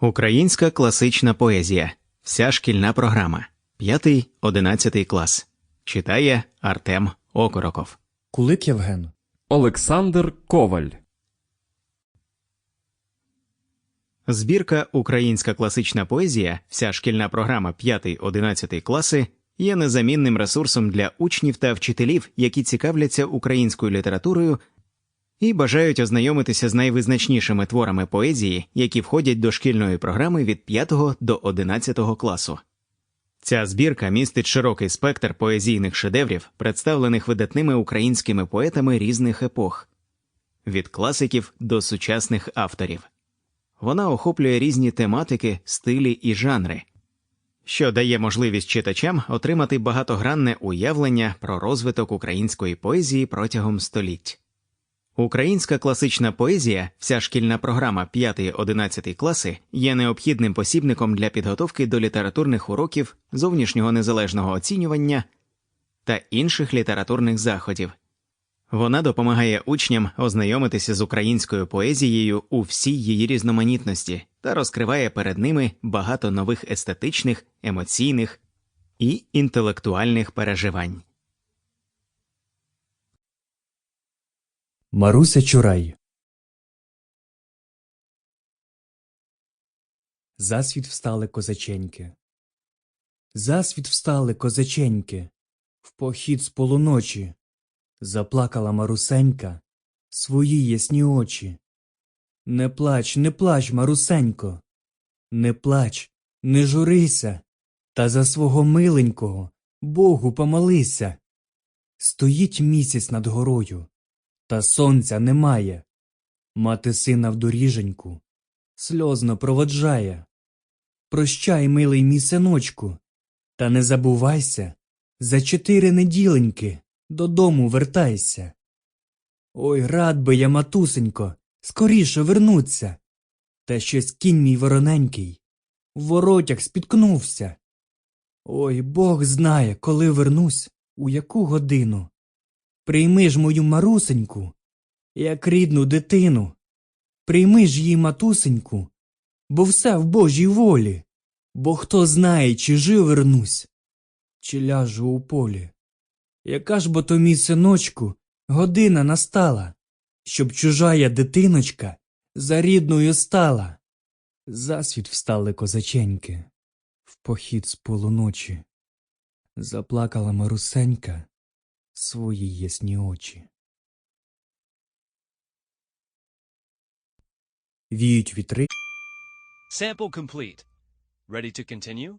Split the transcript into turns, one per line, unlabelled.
Українська класична поезія. Вся шкільна програма. 5-11 клас. Читає Артем Окороков.
Кулик Євген.
Олександр Коваль.
Збірка Українська класична поезія. Вся шкільна програма 5-11 класи є незамінним ресурсом для учнів та вчителів, які цікавляться українською літературою і бажають ознайомитися з найвизначнішими творами поезії, які входять до шкільної програми від 5 до 11 класу. Ця збірка містить широкий спектр поезійних шедеврів, представлених видатними українськими поетами різних епох від класиків до сучасних авторів. Вона охоплює різні тематики, стилі і жанри, що дає можливість читачам отримати багатогранне уявлення про розвиток української поезії протягом століть. Українська класична поезія, вся шкільна програма 5-11 класи є необхідним посібником для підготовки до літературних уроків, зовнішнього незалежного оцінювання та інших літературних заходів. Вона допомагає учням ознайомитися з українською поезією у всій її різноманітності та розкриває перед ними багато нових естетичних, емоційних і інтелектуальних переживань.
Маруся Чурай. Засвіт встали козаченьки. Засвіт встали козаченьки. В похід з полуночі. Заплакала Марусенька свої ясні очі. Не плач, не плач, Марусенько. Не плач, не журися, та за свого миленького Богу помолися. Стоїть місяць над горою, та сонця немає. Мати сина в доріженьку сльозно проводжає. Прощай, милий мій синочку, та не забувайся, за чотири неділеньки додому вертайся. Ой, рад би я, матусенько, скоріше вернуться. Та щось кінь мій вороненький в воротях спіткнувся. Ой, Бог знає, коли вернусь, у яку годину. Прийми ж мою марусеньку, як рідну дитину. Прийми ж її матусеньку, бо все в Божій волі, бо хто знає, чи жив вернусь, чи ляжу у полі. Яка ж бо то мій синочку година настала, щоб чужая дитиночка за рідною стала. Засвіт встали козаченьки в похід з полуночі. Заплакала Марусенька свої ясні очі. Віють вітри.
Sample complete. Ready to continue?